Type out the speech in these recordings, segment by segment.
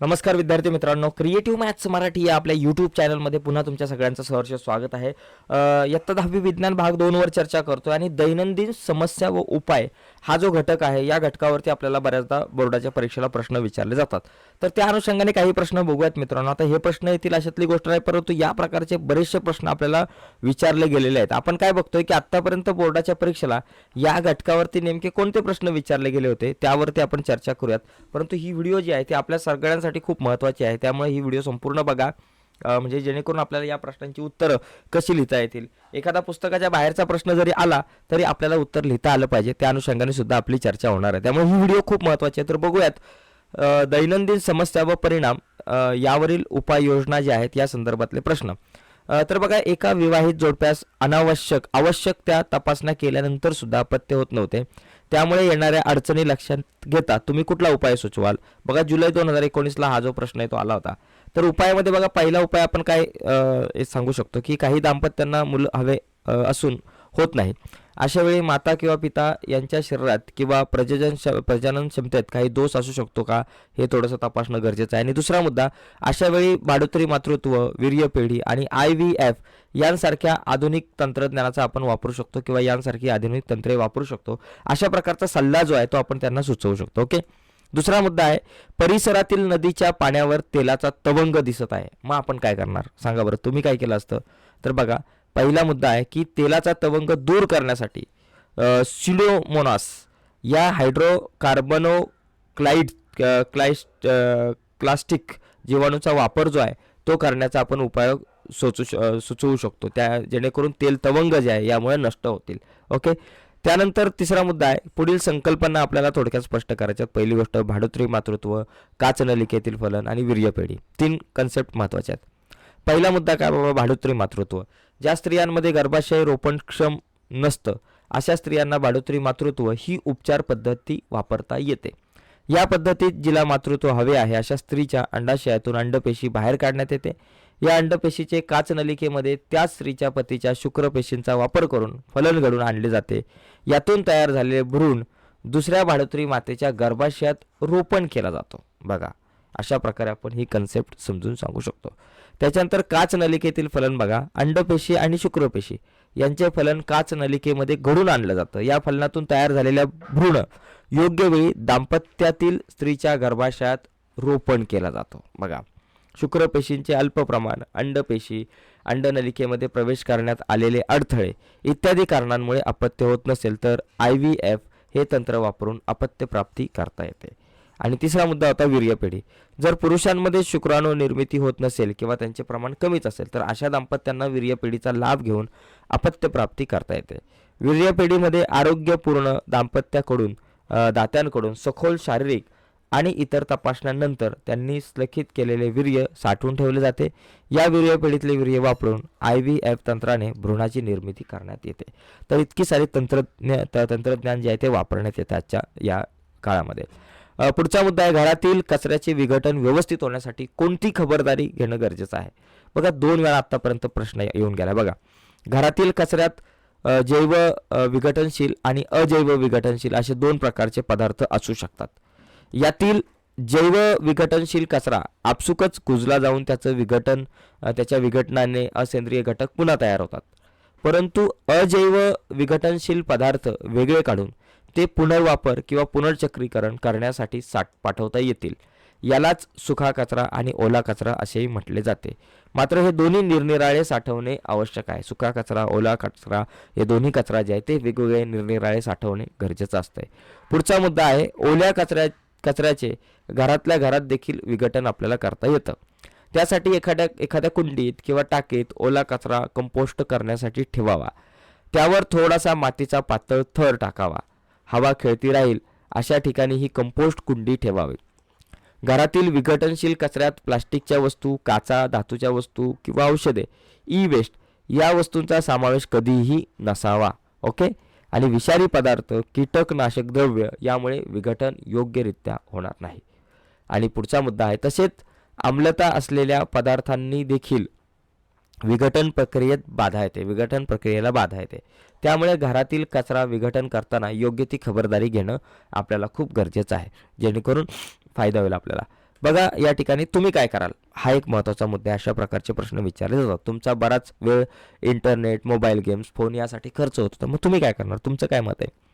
नमस्कार विद्यार्थी मित्रांनो क्रिएटिव्ह मॅथ्स मराठी या आपल्या यूट्यूब चॅनलमध्ये पुन्हा तुमच्या सगळ्यांचं सहर्ष स्वागत आहे. इयत्ता दहावी विज्ञान भाग दोनवर चर्चा करतोय आणि दैनंदिन समस्या व उपाय हा जो घटक आहे या घटकावरती आपल्याला बऱ्याचदा बोर्डाच्या परीक्षेला प्रश्न विचारले जातात. तर त्या अनुषंगाने काही प्रश्न बघूयात मित्रांनो. आता हे प्रश्न येतील अशातली गोष्ट नाही परंतु या प्रकारचे बरेचसे प्रश्न आपल्याला विचारले गेलेले आहेत. आपण काय बघतोय की आत्तापर्यंत बोर्डाच्या परीक्षेला या घटकावरती नेमके कोणते प्रश्न विचारले गेले होते त्यावरती आपण चर्चा करूयात. परंतु ही व्हिडिओ जी आहे ती आपल्या सगळ्यांसाठी खूप महत्त्वाची आहे. त्यामुळे ही व्हिडिओ संपूर्ण बघा. म्हणजे जेणेकरून आपल्याला या प्रश्नांची उत्तरं कशी लिहिता येतील? एखादा पुस्तकाच्या बाहेरचा प्रश्न जरी आला तरी आपल्याला उत्तर लिहिता आलं पाहिजे. त्या अनुषंगाने सुद्धा आपली चर्चा होणार आहे. त्यामुळे ही व्हिडिओ खूप महत्त्वाची आहे. तर बघूयात. दैनंदिन समस्या व परिणाम यावरील उपाययोजना ज्या आहेत या संदर्भातले प्रश्न. तर बघा एका विवाहित जोडप्यास अनावश्यक आवश्यक त्या तपासण्या केल्यानंतर सुद्धा अपत्य होत नव्हते. त्यामुळे येणाऱ्या अडचणी लक्षात घेता तुम्ही कुठला उपाय सुचवाल? बघा जुलै दोन हजार एकोणीसला हा जो प्रश्न आहे तो आला होता. तर उपायामध्ये बघा पहिला उपाय आपण काय हे सांगू शकतो की काही दाम्पत्यांना मुलं हवे असून होत नाही. अशा वेळी माता किंवा पिता यांच्या शरीरात किंवा प्रजनन श प्रजनन क्षमतेत काही दोष असू शकतो का हे थोडंसं तपासणं गरजेचं आहे. आणि दुसरा मुद्दा अशा वेळी बाडोत्री मातृत्व वीर्य पेढी आणि आय व्ही एफ यांसारख्या आधुनिक तंत्रज्ञानाचा आपण वापरू शकतो किंवा यांसारखी आधुनिक तंत्रे वापरू शकतो अशा प्रकारचा सल्ला जो आहे तो आपण त्यांना सुचवू शकतो. ओके? दुसरा मुद्दा आहे परिसरातील नदीच्या पाण्यावर तेलाचा तवंग दिसत आहे. मग आपण काय करणार? सांगा बरं तुम्ही काय केलं असतं? तर बघा पहिला मुद्दा आहे की तेलाचा तवंग दूर करण्यासाठी सिडोमोनास या हायड्रोकार्बनो क्लाइड क्लाइस्ट प्लास्टिक जीवाणूचा वापर जो आहे तो करण्याचा आपण उपाय सोचू श- सुचवू शकतो. त्या जेणेकरून तेल तवंग जे आहे यामुळे नष्ट होतील. ओके? त्यानंतर तिसरा मुद्दा आहे पुढील संकल्पना आपल्याला थोडक्यात स्पष्ट करायच्यात पहिली गोष्ट भाडोत्री मातृत्व काच नलिकेतील फलन आणि वीर्यपेढी. तीन कन्सेप्ट महत्त्वाचे आहेत. पहिला मुद्दा काय बाबा भाडोत्री मातृत्व. ज्या स्त्रियांमध्ये गर्भाशय रोपणक्षम नसतं अशा स्त्रियांना भाडोत्री मातृत्व ही उपचार पद्धती वापरता येते. या पद्धतीत जिला मातृत्व हवे आहे अशा स्त्रीच्या अंडाशयातून अंडपेशी बाहेर काढण्यात येते. या अंडपेशीचे काच नलिकेमध्ये त्याच स्त्रीच्या पतीच्या शुक्रपेशींचा वापर करून फलन घडून आणले जाते. यातून तयार झालेले भ्रूण दुसऱ्या भाडोत्री मातेच्या गर्भाशयात रोपण केला जातो. बघा. अशा प्रकारे आपण ही कन्सेप्ट समजून सांगू शकतो. त्याच्यानंतर काच नलिकेतील फलन बघा. अंडपेशी आणि शुक्रपेशी. यांचे फलन काच नलिकेमध्ये घडून आणलं जातं. या फलनातून तयार झालेल्या भ्रूण योग्य वेळी दाम्पत्यातील स्त्रीच्या गर्भाशयात रोपण केला जातो. बघा. शुक्रपेशींचे अल्प प्रमाण अंडपेशी अंडनलिकेमध्ये प्रवेश करण्यात आलेले अडथळे इत्यादी कारणांमुळे अपत्य होत नसेल तर आय व्ही एफ हे तंत्र वापरून अपत्य प्राप्ती करता येते. आणि तिसरा मुद्दा होता वीर्यपेढी जर पुरुषांमध्ये शुक्राणू निर्मिती होत नसेल किंवा त्यांचे प्रमाण कमीच असेल तर अशा दाम्पत्यांना वीर्यपेढीचा लाभ घेऊन अपत्यप्राप्ती करता येते. वीर्यपेढीमध्ये आरोग्यपूर्ण दाम्पत्याकडून दात्यांकडून सखोल शारीरिक आणि इतर तपासण्यानंतर त्यांनी स्लखित केलेले वीर्य साठवून ठेवले जाते. या वीर्यपेढीतले वीर्य वापरून आय व्ही एफ तंत्राने भ्रूणाची निर्मिती करण्यात येते. तर इतकी सारी तंत्रज्ञ तंत्रज्ञान जे आहे ते वापरण्यात येते आजच्या या काळामध्ये. पुढचा मुद्दा आहे घरातील कचऱ्याचे विघटन व्यवस्थित होण्यासाठी कोणती खबरदारी घेणं गरजेचं आहे? बघा दोन वेळा आतापर्यंत प्रश्न येऊन गेला. बघा घरातील कचऱ्यात जैव विघटनशील आणि अजैव विघटनशील असे दोन प्रकारचे पदार्थ असू शकतात. यातील जैव विघटनशील कचरा आपसुकच कुजला जाऊन त्याचं विघटन त्याच्या विघटनाने असेंद्रिय घटक पुन्हा तयार होतात. परंतु अजैव विघटनशील पदार्थ वेगळे काढून ते पुनर्वापर किंवा पुनर्चक्रीकरण करण्यासाठी साठ पाठवता येतील. यालाच सुखा कचरा आणि ओला कचरा असेही म्हटले जाते. मात्र हे दोन्ही निरनिराळे साठवणे आवश्यक आहे. सुका कचरा ओला कचरा हे दोन्ही कचरा जे आहे ते वेगवेगळे निरनिराळे साठवणे गरजेचं असतंय. पुढचा मुद्दा आहे ओल्या कचऱ्या कचऱ्याचे घरातल्या घरात देखील विघटन आपल्याला करता येतं. त्यासाठी एखाद्या एखाद्या कुंडीत किंवा टाकीत ओला कचरा कंपोस्ट करण्यासाठी ठेवावा. त्यावर थोडासा मातीचा पातळ थर टाकावा. हवा खेळती राहील अशा ठिकाणी ही कंपोस्ट कुंडी ठेवावी. घरातील विघटनशील कचऱ्यात प्लास्टिकच्या वस्तू काचा धातूच्या वस्तू किंवा औषधे ई वेस्ट या वस्तूंचा समावेश कधीही नसावा ओके आणि विषारी पदार्थ कीटकनाशक द्रव्य यामुळे विघटन योग्यरित्या होणार नाही. आणि पुढचा मुद्दा आहे तसेच आम्लता असलेल्या पदार्थांनी देखील विघटन प्रक्रियेत बाधा येते. विघटन प्रक्रियेला बाधा येते. त्यामुळे घरातील कचरा विघटन करताना योग्य ती खबरदारी घेणं आपल्याला खूप गरजेचं आहे. जेणेकरून फायदा होईल आपल्याला. बघा या ठिकाणी तुम्ही काय कराल? हा एक महत्त्वाचा मुद्दा आहे. अशा प्रकारचे प्रश्न विचारले जातात. तुमचा बराच वेळ इंटरनेट मोबाईल गेम्स फोन यासाठी खर्च होतो तर मग तुम्ही काय करणार? तुमचं काय मत आहे?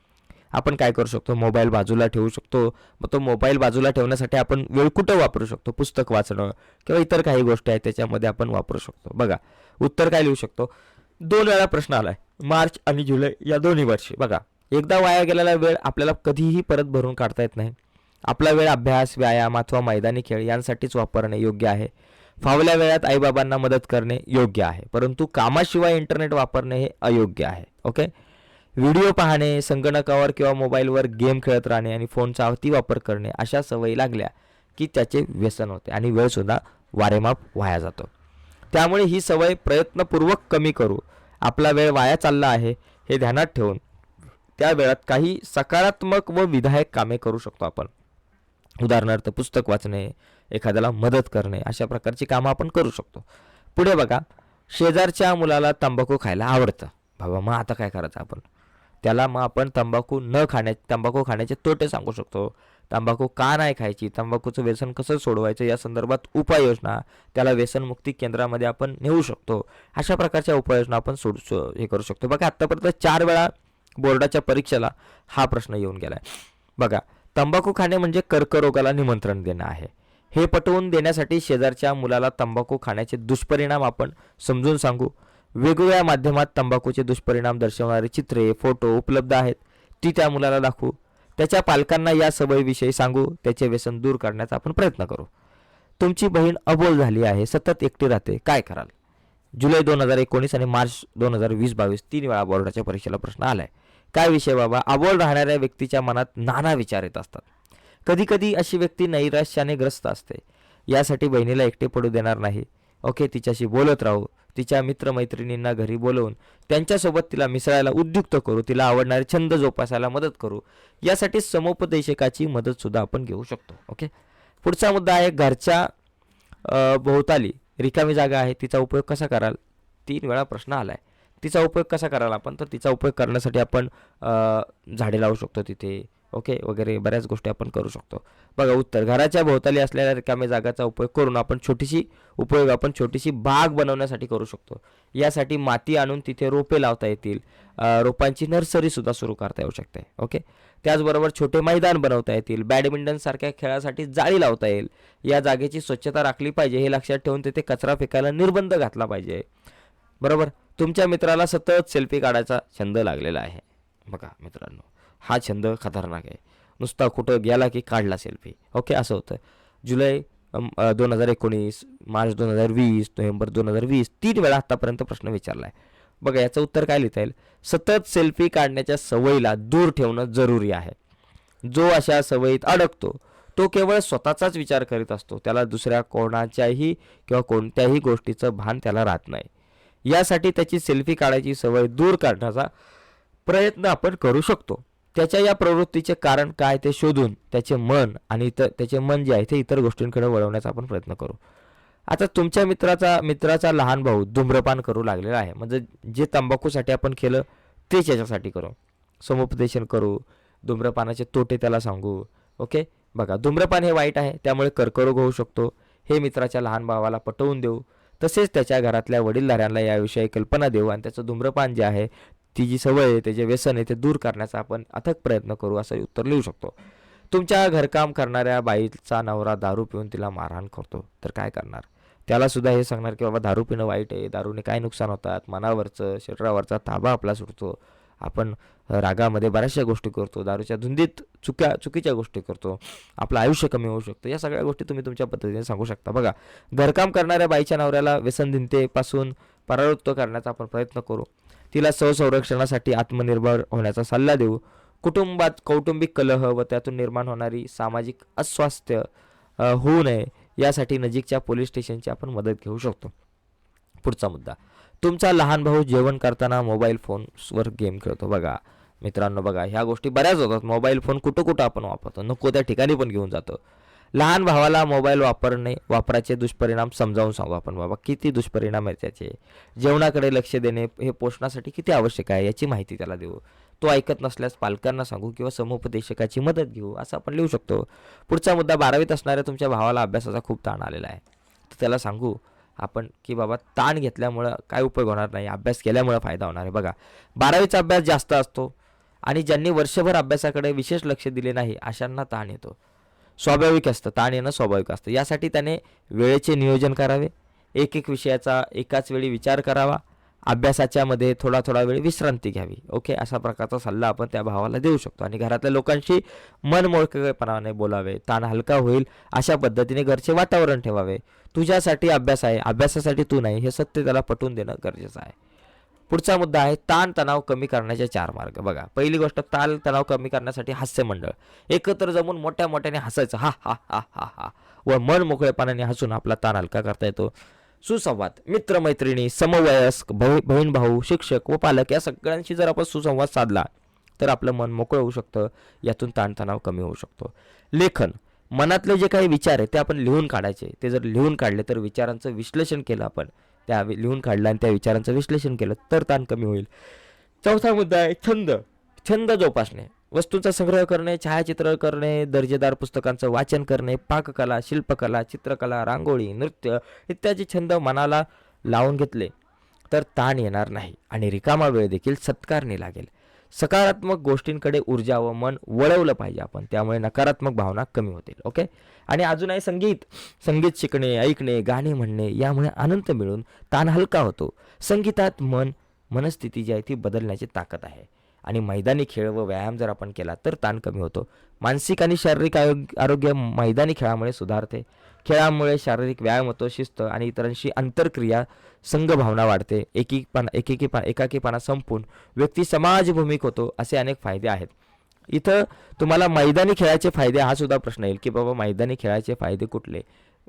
आपण काय करू शकतो? मोबाईल बाजूला ठेवू शकतो. मग तो मोबाईल बाजूला ठेवण्यासाठी आपण वेळ कुठं वापरू शकतो? पुस्तक वाचणं किंवा इतर काही गोष्टी आहेत त्याच्यामध्ये आपण वापरू शकतो. बघा उत्तर काय लिहू शकतो? दोन वेळा प्रश्न आलाय. मार्च आणि जुलै या दोन्ही वर्षी. बघा एकदा वाया गेलेला वेळ आपल्याला कधीही परत भरून काढता येत नाही. आपला वेळ अभ्यास व्यायाम अथवा मैदानी खेळ यांसाठीच वापरणे योग्य आहे. फावल्या वेळात आईबाबांना मदत करणे योग्य आहे. परंतु कामाशिवाय इंटरनेट वापरणे हे अयोग्य आहे. ओके? व्हिडिओ पाहणे संगणकावर किंवा मोबाईलवर गेम खेळत राहणे आणि फोनचा अतिवापर करणे अशा सवयी लागल्या की त्याचे व्यसन होते आणि वेळसुद्धा वारेमाप वाया जातो. त्यामुळे ही सवय प्रयत्नपूर्वक कमी करू. आपला वेळ वाया चालला आहे हे ध्यानात ठेवून त्या वेळात काही सकारात्मक व विधायक कामे करू शकतो आपण. उदाहरणार्थ पुस्तक वाचणे एखाद्याला मदत करणे अशा प्रकारची कामं आपण करू शकतो. पुढे बघा शेजारच्या मुलाला तंबाखू खायला आवडतं. बाबा मग आता काय करायचं आपण? त्याला मग आपण तंबाखू न खाण्या तंबाखू खाण्याचे तोटे सांगू शकतो. तंबाखू का नाही खायची? तंबाखूचं व्यसन कसं सोडवायचं? या संदर्भात उपाययोजना त्याला व्यसनमुक्ती केंद्रामध्ये आपण नेऊ शकतो. अशा प्रकारच्या उपाययोजना आपण सोडू हे करू शकतो. बघा आत्तापर्यंत चार वेळा बोर्डाच्या परीक्षेला हा प्रश्न येऊन गेला आहे बघा तंबाखू खाणे म्हणजे कर्करोगाला निमंत्रण देणं आहे. हे पटवून देण्यासाठी शेजारच्या मुलाला तंबाखू खाण्याचे दुष्परिणाम आपण समजून सांगू. वेगवेगळ्या माध्यमात तंबाखूचे दुष्परिणाम दर्शवणारे चित्रे फोटो उपलब्ध आहेत. ती त्या मुलाला दाखवू. त्याच्या पालकांना या सवयीविषयी सांगू. त्याचे व्यसन दूर करण्याचा आपण प्रयत्न करू. तुमची बहीण अबोल झाली आहे. सतत एकटी राहते. काय कराल? जुलै दोन हजार एकोणीस आणि मार्च दोन हजार वीस बावीस तीन वेळा बोर्डाच्या परीक्षेला प्रश्न आलाय. काय विषय बाबा? अबोल राहणाऱ्या व्यक्तीच्या मनात नाना विचार येत असतात. कधी कधी अशी व्यक्ती नैराश्याने ग्रस्त असते. यासाठी बहिणीला एकटे पडू देणार नाही. ओके तिच्याशी बोलत राहू. तिच्या मित्रमैत्रिणींना घरी बोलवून त्यांच्यासोबत तिला मिसळायला उद्युक्त करू तिला आवडणारे छंद जोपासायला मदत करू यासाठी समुपदेशकाची मदतसुद्धा आपण घेऊ शकतो. ओके पुढचा मुद्दा आहे घरच्या भोवताली. रिकामी जागा आहे तिचा उपयोग कसा कराल? तीन वेळा प्रश्न आला आहे तिचा उपयोग कसा करायला आपण? तर तिचा उपयोग करण्यासाठी आपण झाडे लावू शकतो तिथे ओके? वगैरे बऱ्याच गोष्टी आपण करू शकतो. बघा उत्तर. घराच्या भोवताली असलेल्या रिकाम्या जागाचा उपयोग करून आपण छोटीशी उपयोग आपण छोटीशी बाग बनवण्यासाठी करू शकतो. यासाठी माती आणून तिथे रोपे लावता येतील. रोपांची नर्सरीसुद्धा सुरू करता येऊ शकते ओके? त्याचबरोबर छोटे मैदान बनवता येतील. बॅडमिंटनसारख्या खेळासाठी जाळी लावता येईल. या जागेची स्वच्छता राखली पाहिजे हे लक्षात ठेवून तिथे कचरा फेकायला निर्बंध घातला पाहिजे. बरोबर? तुमच्या मित्राला सतत सेल्फी काढायचा छंद लागलेला आहे. बघा मित्रांनो हा छंद खतरनाक आहे. नुसता कुठं गेला की काढला सेल्फी. ओके असं होतं. जुलै दोन हजार एकोणीस मार्च दोन हजार वीस नोव्हेंबर दोन हजार वीस तीन वेळा आत्तापर्यंत प्रश्न विचारला आहे बघा याचं उत्तर काय लिहिता येईल? सतत सेल्फी काढण्याच्या सवयीला दूर ठेवणं जरुरी आहे. जो अशा सवयीत अडकतो तो केवळ स्वतःचाच विचार करीत असतो. त्याला दुसऱ्या कोणाच्याही किंवा कोणत्याही गोष्टीचं भान त्याला राहत नाही. यासाठी त्याची सेल्फी काढायची सवय दूर करण्याचा प्रयत्न आपण करू शकतो. त्याच्या या प्रवृत्तीचे कारण काय ते शोधून त्याचे मन आणि इतर त्याचे मन जे आहे ते इतर गोष्टींकडे वळवण्याचा आपण प्रयत्न करू. आता तुमच्या मित्राचा मित्राचा लहान भाऊ धूम्रपान करू लागलेला आहे. म्हणजे जे तंबाखूसाठी आपण केलं तेच याच्यासाठी करू. समुपदेशन करू धूम्रपानाचे तोटे त्याला सांगू. ओके? बघा धूम्रपान हे वाईट आहे त्यामुळे कर्करोग होऊ शकतो. हे मित्राच्या लहान भावाला पटवून देऊ. तसेच त्याच्या घरातल्या वडीलधाऱ्यांना याविषयी कल्पना देऊ आणि त्याचं धूम्रपान जे आहे ती जी सवय आहे त्याचे व्यसन आहे ते दूर करण्याचा आपण अथक प्रयत्न करू असं उत्तर लिहू शकतो. तुमच्या घरकाम करणाऱ्या बाईचा नवरा दारू पिऊन तिला मारहाण करतो. तर काय करणार? त्याला सुद्धा हे सांगणार की बाबा दारू पिणं वाईट आहे दारूने काय नुकसान होतात? मनावरचं शरीरावरचा ताबा आपला सुटतो. आपण रागामध्ये बऱ्याचशा गोष्टी करतो दारूच्या धुंदीत चुक्या चुकीच्या गोष्टी करतो आपलं आयुष्य कमी होऊ शकतं या सगळ्या गोष्टी तुम्ही तुमच्या पद्धतीने सांगू शकता. बघा घरकाम करणाऱ्या बाईच्या नवऱ्याला व्यसनधिनतेपासून परावृत्त करण्याचा आपण प्रयत्न करू. तिला स्वसंरक्षणासाठी आत्मनिर्भर होण्याचा सल्ला देऊ. कुटुंबात कौटुंबिक कलह व त्यातून निर्माण होणारी सामाजिक अस्वास्थ्य होऊ नये यासाठी नजीकच्या पोलीस स्टेशनची आपण मदत घेऊ शकतो. पुढचा मुद्दा. तुमचा लहान भाऊ जेवण करताना मोबाईल फोनवर गेम खेळतो. बघा मित्रांनो बघा ह्या गोष्टी बऱ्याच होतात. मोबाईल फोन कुठं कुठं आपण वापरतो? नको त्या ठिकाणी पण घेऊन जातो. लहान भावाला मोबाईल वापरणे वापराचे दुष्परिणाम समजावून सांगू आपण. बाबा किती दुष्परिणाम आहेत त्याचे? जेवणाकडे लक्ष देणे हे पोषणासाठी किती आवश्यक आहे याची माहिती त्याला देऊ. तो ऐकत नसल्यास पालकांना सांगू किंवा समुपदेशकाची मदत घेऊ असं आपण लिहू शकतो. पुढचा मुद्दा बारावीत असणाऱ्या तुमच्या भावाला अभ्यासाचा खूप ताण आलेला आहे. तर त्याला सांगू आपण की बाबा ताण घेतल्यामुळं काय उपयोग होणार नाही अभ्यास केल्यामुळं फायदा होणार आहे. बघा बारावीचा अभ्यास जास्त असतो आणि ज्यांनी वर्षभर अभ्यासाकडे विशेष लक्ष दिले नाही अशांना ताण येतो. स्वाभाविक असतं ताण येणं स्वाभाविक असतं. यासाठी त्याने वेळेचे नियोजन करावे एक एक विषयाचा एकाच वेळी विचार करावा अभ्यासाच्या मध्ये थोडा थोडा वेळ विश्रांती घ्यावी. ओके अशा प्रकारचा सल्ला आपण त्या भावाला देऊ शकतो. आणि घरातल्या लोकांशी मन मोकळेपणाने बोलावे. ताण हलका होईल अशा पद्धतीने घरचे वातावरण ठेवावे. तुझ्यासाठी अभ्यास आहे. अभ्यासासाठी तू नाही. हे सत्य त्याला पटवून देणं गरजेचं आहे. पुढचा मुद्दा आहे ताण तणाव कमी करण्याचे चार मार्ग. बघा पहिली गोष्ट ताण तणाव कमी करण्यासाठी हास्य मंडळ एकत्र जमून मोठ्या मोठ्याने हसायचं. हा हा हा हा हा. व मन मोकळेपणाने हसून आपला ताण हलका करता येतो. सुसंवाद. मित्रमैत्रिणी समवयस्क भाऊ बहीण भाऊ शिक्षक व पालक या सगळ्यांशी जर आपण सुसंवाद साधला तर आपलं मन मोकळं होऊ शकतं. यातून ताणतणाव कमी होऊ शकतो. लेखन. मनातले जे काही विचार आहे ते आपण लिहून काढायचे. ते जर लिहून काढले तर विचारांचं विश्लेषण केलं आपण. त्या लिहून काढलं आणि त्या विचारांचं विश्लेषण केलं तर ताण कमी होईल. चौथा मुद्दा आहे छंद. छंद जोपासणे वस्तूंचा संग्रह करणे छायाचित्र करणे दर्जेदार पुस्तकांचं वाचन करणे पाककला शिल्पकला चित्रकला रांगोळी नृत्य इत्यादी छंद मनाला लावून घेतले तर ताण येणार नाही आणि रिकामा वेळ देखील सत्कारणी लागेल. सकारात्मक गोष्टींकडे ऊर्जा व मन वळवलं पाहिजे आपण त्यामुळे नकारात्मक भावना कमी होतील ओके? आणि अजून आहे संगीत. संगीत शिकणे ऐकणे गाणे म्हणणे यामुळे आनंद मिळून ताण हलका होतो. संगीतात मन मनस्थिती जी आहे ती बदलण्याची ताकद आहे. आणि मैदानी खेळ व व्यायाम जर आपण केला तर ताण कमी होतो. मानसिक आणि शारीरिक आरोग्य आरोग्य मैदानी खेळामुळे सुधारते. खेळामुळे शारीरिक व्यायाम होतो शिस्त आणि इतरांशी आंतरक्रिया संघभावना वाढते. एकीपणा एकेकीपणा एकाकीपणा संपून व्यक्ती समाजभूमिक होतो असे अनेक फायदे आहेत. इथं तुम्हाला मैदानी खेळाचे फायदे हा सुद्धा प्रश्न येईल की बाबा मैदानी खेळाचे फायदे कुठले?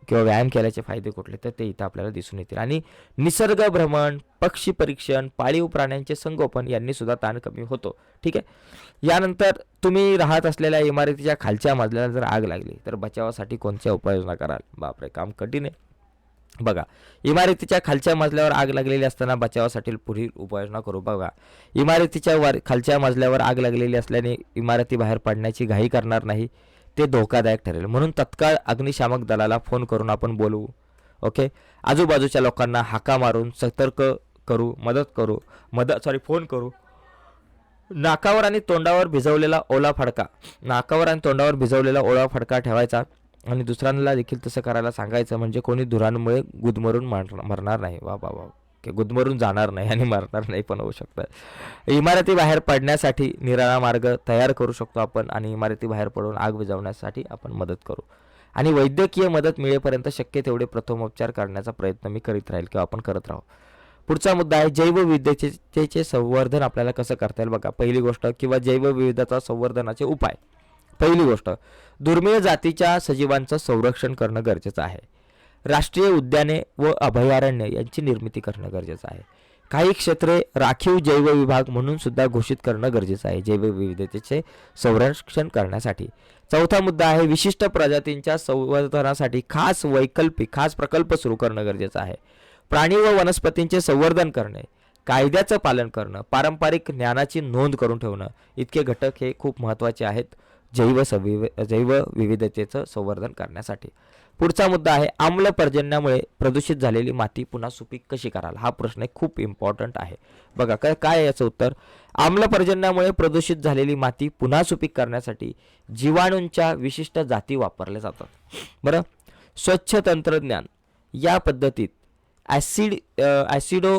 किंवा व्यायाम केल्याचे फायदे कुठले तर ते इथं आपल्याला दिसून येतील. आणि निसर्ग भ्रमण पक्षी परीक्षण पाळीव प्राण्यांचे संगोपन यांनी सुद्धा ताण कमी होतो. ठीक आहे? यानंतर तुम्ही राहत असलेल्या इमारतीच्या खालच्या मजल्याला जर आग लागली तर बचावासाठी कोणत्या उपाययोजना कराल? बापरे काम कठीण आहे. बघा इमारतीच्या खालच्या मजल्यावर आग लागलेली असताना बचावासाठी पुढील उपाययोजना करू बघा. इमारतीच्या वर खालच्या मजल्यावर आग लागलेली असल्याने इमारती बाहेर पडण्याची घाई करणार नाही. ते धोकादायक ठरेल. म्हणून तत्काळ अग्निशामक दलाला फोन करून आपण बोलवू ओके आजूबाजूच्या लोकांना हाका मारून सतर्क करू मदत करू मदत सॉरी फोन करू. नाकावर आणि तोंडावर भिजवलेला ओला फडका. नाकावर आणि तोंडावर भिजवलेला ओला फडका ठेवायचा आणि दुसऱ्यांना देखील तसं करायला सांगायचं म्हणजे कोणी धुरांमुळे गुदमरून मार- मरणार नाही. वा वा वा. की गुदमरून जाणार नाही आणि मरणार नाही पण होऊ शकतं. इमारती बाहेर पडण्यासाठी निराळा मार्ग तयार करू शकतो आपण आणि इमारती बाहेर पडून आग विझवण्यासाठी आपण मदत करू. आणि वैद्यकीय मदत मिळेपर्यंत शक्य तेवढे प्रथमोपचार करण्याचा प्रयत्न मी करीत राहील किंवा आपण करत राहू. पुढचा मुद्दा आहे जैवविविधतेचे संवर्धन आपल्याला कसं करता येईल बघा. पहिली गोष्ट किंवा जैवविविधता संवर्धनाचे उपाय. पहिली गोष्ट दुर्मिळ जातीच्या सजीवांचं संरक्षण करणं गरजेचं आहे. राष्ट्रीय उद्याने व अभयारण्य यांची निर्मिती करणं गरजेचं आहे. काही क्षेत्रे राखीव जैव विभाग म्हणून सुद्धा घोषित करणं गरजेचं आहे. जैवविविधतेचे संरक्षण करण्यासाठी. चौथा मुद्दा आहे विशिष्ट प्रजातींच्या संवर्धनासाठी खास वैकल्पिक खास प्रकल्प सुरू करणं गरजेचं आहे. प्राणी व वनस्पतींचे संवर्धन करणे कायद्याचं पालन करणं पारंपरिक ज्ञानाची नोंद करून ठेवणं इतके घटक हे खूप महत्त्वाचे आहेत जैव सविव जैव विविधतेचं संवर्धन करण्यासाठी. पुढचा मुद्दा आहे आम्ल पर्जन्यामुळे प्रदूषित झालेली माती पुन्हा सुपीक कशी कराल? हा प्रश्न खूप इम्पॉर्टंट आहे. बघा काय काय याचं उत्तर? आम्ल पर्जन्यामुळे प्रदूषित झालेली माती पुन्हा सुपीक करण्यासाठी जीवाणूंच्या विशिष्ट जाती वापरल्या जातात. बरं? स्वच्छ तंत्रज्ञान या पद्धतीत acid acido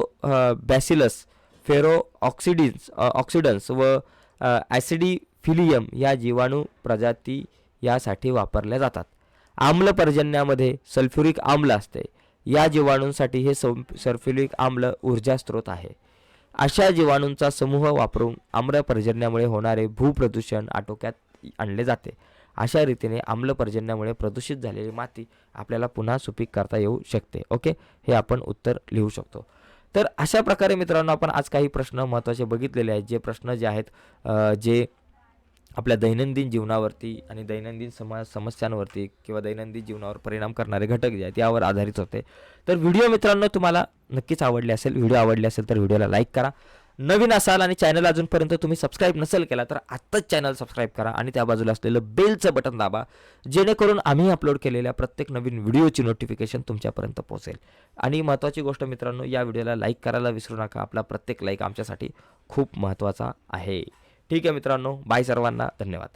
bacillus ferro oxidans oxidans व ॲसिडिफिलियम या जीवाणू प्रजाती यासाठी वापरल्या जातात. आम्ल पर्जन्यामध्ये सल्फ्युरिक आम्ल असते. या जीवाणूंसाठी हे सं सल्फ्युरिक आम्ल ऊर्जा स्रोत आहे. अशा जीवाणूंचा समूह वापरून आम्ल पर्जन्यामुळे होणारे भूप्रदूषण आटोक्यात आणले जाते. अशा रीतीने आम्ल पर्जन्यामुळे प्रदूषित झालेली माती आपल्याला पुन्हा सुपीक करता येऊ शकते. ओके? हे आपण उत्तर लिहू शकतो. तर अशा प्रकारे मित्रांनो आपण आज काही प्रश्न महत्त्वाचे बघितलेले आहेत. जे प्रश्न जे आहेत जे आपल्या दैनंदिन जीवनावरती आणि दैनंदिन समा समस्यांवरती किंवा दैनंदिन जीवनावर परिणाम करणारे घटक जे आहेत यावर आधारित होते. तर व्हिडिओ मित्रांनो तुम्हाला नक्कीच आवडले असेल व्हिडिओ आवडले असेल तर व्हिडिओला लाईक करा. नवीन असाल आणि चॅनल अजूनपर्यंत तुम्ही सबस्क्राईब नसेल केला तर आत्ताच चॅनल सबस्क्राईब करा आणि त्या बाजूला असलेलं बेलचं बटन दाबा जेणेकरून आम्ही अपलोड केलेल्या प्रत्येक नवीन व्हिडिओची नोटिफिकेशन तुमच्यापर्यंत पोहोचेल. आणि महत्त्वाची गोष्ट मित्रांनो या व्हिडिओला लाईक करायला विसरू नका. आपला प्रत्येक लाईक आमच्यासाठी खूप महत्त्वाचा आहे. ठीक आहे मित्रांनो बाय सर्वांना धन्यवाद.